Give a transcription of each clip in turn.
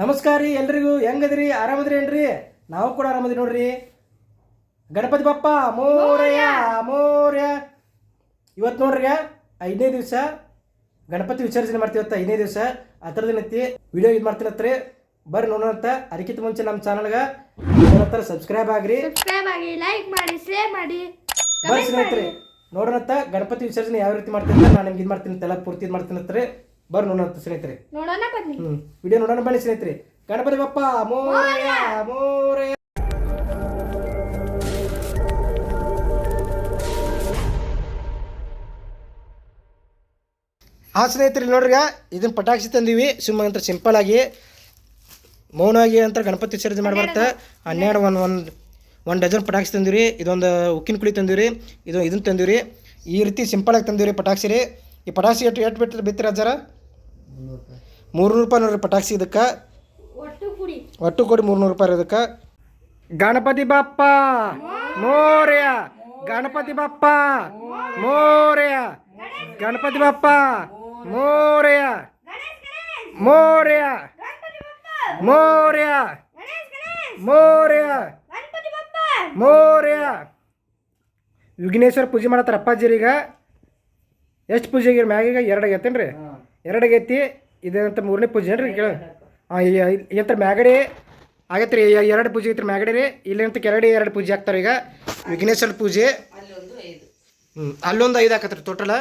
ನಮಸ್ಕಾರ ರೀ ಎಲ್ರಿಗೂ. ಹೆಂಗದ್ರಿ? ಆರಾಮದ್ರಿ ಏನ್ರಿ? ನಾವು ಕೂಡ ಆರಾಮದ್ರಿ ನೋಡ್ರಿ. ಗಣಪತಿ ಬಪ್ಪ ಮೋರ್ಯ ಮೋರ್ಯ ಇವತ್ತು ನೋಡ್ರಿ ಐದನೇ ದಿವಸ ಗಣಪತಿ ವಿಸರ್ಜನೆ ಮಾಡ್ತೀವಿ ಇವತ್ತು ಐದನೇ ದಿವಸ. ಹತ್ರದ ಏನೈತಿ? ವಿಡಿಯೋ ಇದು ಮಾಡ್ತೀನತ್ರಿ ಬರ್ರಿ ನೋಡೋಣಂತ ಅದಕ್ಕಿಂತ ಮುಂಚೆ ನಮ್ಮ ಚಾನಲ್ಗೆ ಏನಂತಾರ ಸಬ್ಸ್ಕ್ರೈಬ್ ಆಗ್ರಿ. ಸಬ್ಸ್ಕ್ರೈಬ್ ಆಗಿ ಲೈಕ್ ಮಾಡಿ ಶೇರ್ ಮಾಡಿ ಬರ್ರಿ ಸ್ನೇಹಿತರೆ. ನೋಡೋಣಂತ ಗಣಪತಿ ವಿಸರ್ಜನೆ ಯಾವ ರೀತಿ ಮಾಡ್ತೀನಿ ನಾನು ನಿಮ್ಗೆ ಇದು ಮಾಡ್ತೀನಿ ತಲೆ ಪೂರ್ತಿ ಇದು ಮಾಡ್ತೀನತ್ರಿ ಬರ್ರಿ ನೋಡೋಣ ಸ್ನೇಹಿತರೆ. ನೋಡೋಣ ಬನ್ನಿ. ಹ್ಮ್ ವಿಡಿಯೋ ನೋಡೋಣ ಬನ್ನಿ ಸ್ನೇಹಿತರೆ. ಗಣಪತಿ ಬಪ್ಪ ಮೋರೆ ಮೋರೆ ಆ ಸ್ನೇಹಿತರೆ ನೋಡ್ರಿ ಇದನ್ನ ಪಟಾಕ್ಷಿ ತಂದೀವಿ. ಸುಮ್ಮ ಅಂತ ಸಿಂಪಲ್ ಆಗಿ. ಮೌನವಾಗಿ ಅಂತ ಗಣಪತಿ ವಿಸರ್ಜನೆ ಮಾಡ್ಬಾರ್ದ ಹನ್ನೆರಡು ಒಂದು ಒಂದು ಒಂದು ಡಜನ್ ಪಟಾಕ್ಷಿ ತಂದಿವಿ. ಇದೊಂದು ಉಕ್ಕಿನ ಕುಳಿ ತಂದಿವ್ರಿ ಇದು ಇದನ್ನ ರೀ ಈ ರೀತಿ ಸಿಂಪಲ್ ಆಗಿ ತಂದಿವ್ರಿ ಪಟಾಕ್ಷಿ ರೀ. ಈ ಪಟಾಕ್ಸಿ ಎಷ್ಟು ಎಷ್ಟು ಬಿಟ್ಟಿರಿ ಬಿತ್ತಿರ ಅಜ್ಜಾರ ಮೂರ್ನೂರು ರೂಪಾಯಿ ನೋಡ್ರಿ ಪಟಾಕ್ಸಿ ಇದಕ್ಕೆ. ಒಟ್ಟು ಕುಡಿ. ಮೂರ್ನೂರು ರೂಪಾಯಿ ಇದಕ್ಕೆ ಗಣಪತಿ ಬಾಪ್ಪ ಮೋರ್ಯ. ಗಣಪತಿ ಬಾಪ್ಪ ಮೋರ್ಯ. ಗಣಪತಿ ಬಾಪ್ಪ ಮೋರ್ಯ. ಮೋರ್ಯ. ಮೋರ್ಯ. ಮೋರ್ಯ. ಮೋರ್ಯ. ವಿಘ್ನೇಶ್ವರ ಪೂಜೆ ಮಾಡತ್ತಾರ ಅಪ್ಪಾಜಿರಿ ಈಗ ಎಷ್ಟು ಪೂಜೆ ಆಗಿರಿ ಮ್ಯಾಗೀಗ ಎರಡು ಆಗೈತೇನು ರೀ ಎರಡು ಆಗೈತಿ. ಇದಂತ ಮೂರನೇ ಪೂಜೆ ಏನ್ರಿ ಕೇಳ ಹಾಂ ಎಂತ ಮ್ಯಾಗಡಿ ಆಗೈತೆ ರೀ ಎರಡು ಪೂಜೆ ಐತ್ರಿ ಮ್ಯಾಗಡಿ ರೀ. ಇಲ್ಲಿ ಅಂತ ಕೆರಡಿ ಎರಡು ಪೂಜೆ ಆಗ್ತಾರೆ ಈಗ. ವಿಘ್ನೇಶ್ವರ ಪೂಜೆ. ಹ್ಞೂ ಅಲ್ಲೊಂದು ಐದು ಹಾಕತ್ರಿ ಟೋಟಲ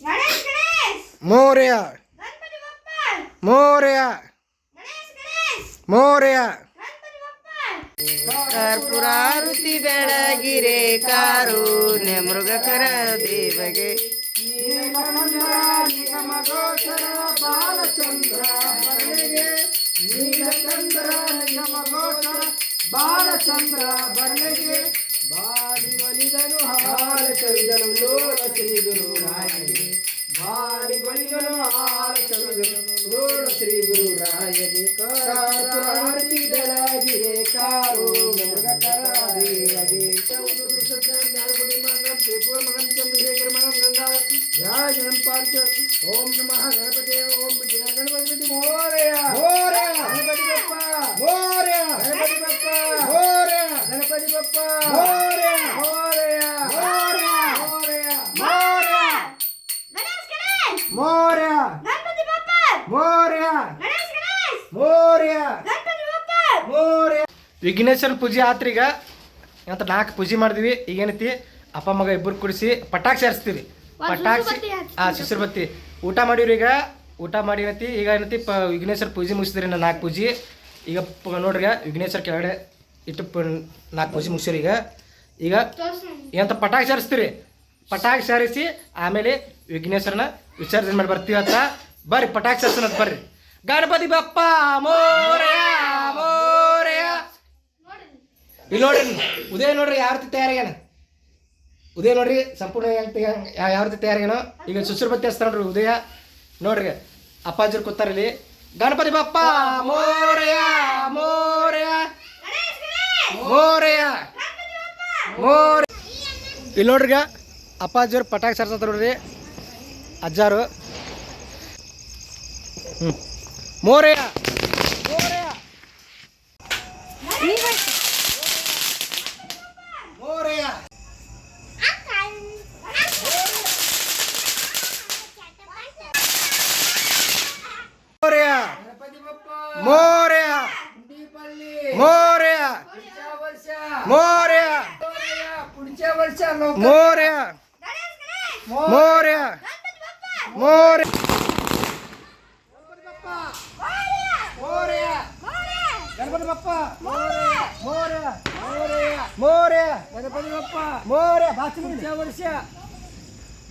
ಗಣೇಶ್ ಗಣೇಶ್! ಮೋರ್ಯ. ಮೋರ್ಯ. ಗಣೇಶ್ ಗಣೇಶ್! ಮೋರ್ಯ. ಕರ್ಪುರಾರುತಿ ಬೆಳಗಿರೆ ನೆ ಮೃಗಕರ ದೇವಗೆ. ओम नमः गणपते ओम गणपति मोरया। मोरया। गणपति बप्पा। मोरया। गणपति बप्पा। मोरया। गणपति बप्पा। मोरया। मोरया। मोरया। मोरया। मोरया। गणेश गणेश। मोरया। गणपति बप्पा। मोरया। ಅಂತ ನಾಲ್ಕು ಪೂಜೆ ಮಾಡಿದ್ವಿ. ಈಗೇನೈತಿ ಅಪ್ಪ ಮಗ ಇಬ್ಬರು ಕುಡಿಸಿ ಪಟಾಕಿ ಸೇರಿಸ್ತೀವಿ ಪಟಾಕಿ ಹಾಂ ಸುಸರು ಬತ್ತಿ ಊಟ ಮಾಡಿವ್ರಿ ಈಗ. ಊಟ ಮಾಡಿ ಏನೈತಿ? ಈಗ ಏನೈತಿ? ಪ ವಿಘ್ನೇಶ್ವರ ಪೂಜೆ ಮುಗಿಸಿದ್ರಿ ನಾ ನಾಲ್ಕು ಪೂಜೆ. ಈಗ ನೋಡ್ರಿ ವಿಘ್ನೇಶ್ವರ ಕೆಳಗಡೆ ಇಟ್ಟು ನಾಲ್ಕು ಪೂಜೆ ಮುಗಿಸಿರಿ ಈಗ. ಈಗ ಏನಂತ ಎಂತ ಸೇರಿಸ್ತೀರಿ ಪಟಾಕಿ ಸೇರಿಸಿ ಆಮೇಲೆ ವಿಘ್ನೇಶ್ವರನ ವಿಸರ್ಜನೆ ಮಾಡಿ ಬರ್ತೀವಿ ಅಂತ. ಬರ್ರಿ ಪಟಾಕಿ ಸೇರಿಸೋಣ ಬರ್ರಿ. ಗಣಪತಿ ಬಪ್ಪ ಮೋರಯ ಇಲ್ಲಿ ನೋಡ್ರಿ, ಉದಯ ನೋಡ್ರಿ, ಯಾವ ರೀತಿ ತಯಾರಿಗೇನ ಉದಯ ನೋಡ್ರಿ, ಸಂಪೂರ್ಣ ಯಾವ ರೀತಿ ತಯಾರಿಗೇನೋ ಈಗ ಸುಸರು ಬತ್ತಿ ಹಚ್ತಾನ ನೋಡ್ರಿ ಉದಯ. ನೋಡ್ರಿ ಅಪ್ಪಾಜಿರ್ ಕೂತಾರ ಇಲ್ಲಿ. ಗಣಪತಿ ಬಪ್ಪ, ಮೋರಯ ಮೋರಯ ಮೋರಯ ಮೋರ ಇಲ್ಲಿ ನೋಡ್ರಿಗ ಅಪ್ಪಾಜಿಯವ್ರು ಪಟಾಕಿ ಸರ್ಸತ್ತ ನೋಡ್ರಿ. ಅಜ್ಜಾರು. ಹ್ಞೂ ಮೋರಯ ಮೋರಯ ಮೋರಯ ಮೋರಯ ಮೋರಯ ಮೋರಯ. ಮೋರ್ಯ. ಮೋರ್ಯ. ಗಣಪತಿ ಬಪ್ಪ ಮೋರ್ಯ. ಮೋರ್ಯ. ಮೋರ್ಯ. ಗಣಪತಿ ಬಪ್ಪ ಮೋರಯ ವರ್ಷ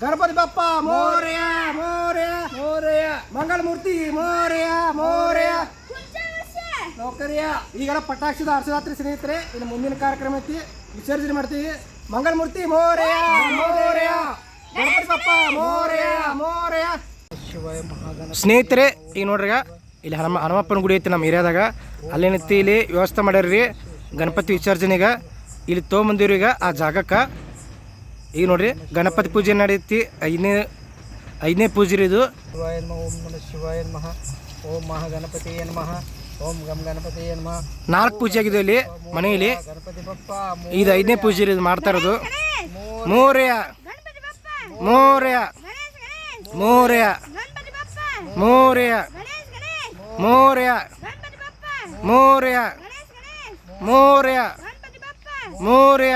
ಗಣಪತಿ ಬಪ್ಪ ಮೋರ್ಯ. ಮೋರ್ಯ. ಮೋರಯ. ಮಂಗಳಮೂರ್ತಿ. ಮೋರ್ಯ. ಮೋರ್ಯ. ನೌಕರಿಯ. ಈಗೆಲ್ಲ ಪಟಾಕ್ಷಿದ ಹರ್ಷದಾತ್ರಿ ಸ್ನೇಹಿತರೆ ಇನ್ನು ಮುಂದಿನ ಕಾರ್ಯಕ್ರಮ ಐತಿ. ವಿಸರ್ಜನೆ ಮಾಡ್ತೀವಿ. ಮಂಗಳಮೂರ್ತಿ ಮೋರಯ ಮೋರಯ. ಗಣಪತಿ ಮೋರಯ ಸ್ನೇಹಿತರೆ, ಈಗ ನೋಡ್ರಿ ಇಲ್ಲಿ ಹನುಮ ಹನುಮಪ್ಪನ ಗುಡಿ ಐತಿ ನಮ್ಮ ಏರಿಯಾದಾಗ. ಅಲ್ಲೇನೈತಿ ಇಲ್ಲಿ ವ್ಯವಸ್ಥೆ ಮಾಡ್ಯಾರ್ರಿ. ಗಣಪತಿ ವಿಸರ್ಜನೆಗೆ ಇಲ್ಲಿ ತೊಗೊಂಬಂದಿವ್ರಿ ಈಗ ಆ ಜಾಗಕ್ಕೆ. ಈಗ ನೋಡ್ರಿ, ಗಣಪತಿ ಪೂಜೆ ನಡೀತಿ. ಐದನೇ ಐದನೇ ಪೂಜೆ ಇದು. ಶಿವಾಯ ಓಂ ಓಂ ಮಹಾ ಗಣಪತಿ ನಮಃ. ಓಂ ಗಂ ಗಣಪತಿಯ ನಮಃ ನಾಲ್ಕು ಪೂಜೆ ಆಗಿದೆ ಇಲ್ಲಿ ಮನೆಯಲ್ಲಿ. ಗಣಪತಿ ಬಪ್ಪ ಇದು ಐದನೇ ಪೂಜೆ ಇದು ಮಾಡ್ತಾ ಇರೋದು. ಮೂರ್ಯ ಮೋರ್ಯ ಮೂರ್ಯ ಮೂರ್ಯ ಮೂರ್ಯ ಮೂರ್ಯ ಮೂರ್ಯ ಮೋರ್ಯ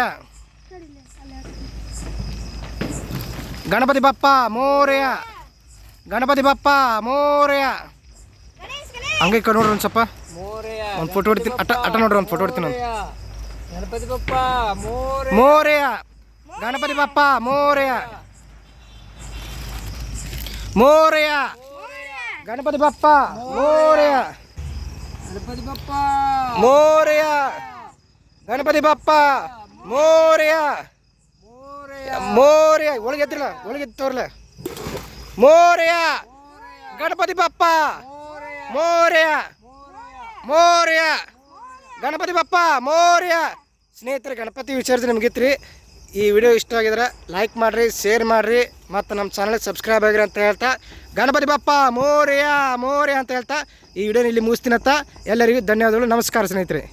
ಗಣಪತಿ ಬಪ್ಪ. ಮೋರ್ಯ ಗಣೇಶ್ ಗಣೇಶ್. ಮೋರ್ಯ ಗಣಪತಿ ಬಪ್ಪ. ಮೂರ್ಯ ಹಂಗೆ ಈ ಕಡೆ ನೋಡ್ರಿ ಒಂದು ಸ್ವಲ್ಪ. ಮೋರೆಯ ಒಂದು ಫೋಟೋ ಹೊಡಿತೀನಿ. ಅಟ ಅಟ ನೋಡ್ರಿ ಒಂದು ಫೋಟೋ ಹೊಡಿತೀನಿ ನಾನು ಗಣಪತಿ ಬಪ್ಪ ಮೋರೆ ಮೋರ್ಯ ಗಣಪತಿ ಬಪ್ಪ ಮೋರ್ಯ. ಮೋರ್ಯ ಗಣಪತಿ ಬಪ್ಪ ಮೋರ್ಯ. ಗಣಪತಿ ಬಪ್ಪ. ಮೋರ್ಯ ಗಣಪತಿ ಬಪ್ಪ ಮೋರ್ಯ. ಮೋರೆಯ. ಮೋರ್ಯ ಒಳಗೆ ಎದ್ದಿಲ್ಲ ಒಳಗೆ ಎದ್ದು ತೋರ್ಲ. ಮೋರ್ಯ ಗಣಪತಿ ಬಪ್ಪ. ಮೋರ್ಯ. ಮೋರ್ಯ. ಗಣಪತಿ ಬಪ್ಪ, ಮೋರ್ಯ. ಸ್ನೇಹಿತರೆ, ಗಣಪತಿ ವಿಸರ್ಜನೆ ಮುಗೀತ್ರಿ ಈ ವಿಡಿಯೋ ಇಷ್ಟ ಆಗಿದ್ರೆ ಲೈಕ್ ಮಾಡ್ರಿ ಶೇರ್ ಮಾಡಿರಿ, ಮತ್ತು ನಮ್ಮ ಚಾನಲ್ ಸಬ್ಸ್ಕ್ರೈಬ್ ಆಗಿರಿ ಅಂತ ಹೇಳ್ತಾ, ಗಣಪತಿ ಬಪ್ಪ, ಮೋರ್ಯ ಮೋರ್ಯ ಅಂತ ಹೇಳ್ತಾ, ಈ ವಿಡಿಯೋನ ಇಲ್ಲಿ ಮುಗಿಸ್ತೀನತ್ತ ಎಲ್ಲರಿಗೂ ಧನ್ಯವಾದಗಳು. ನಮಸ್ಕಾರ ಸ್ನೇಹಿತರೆ.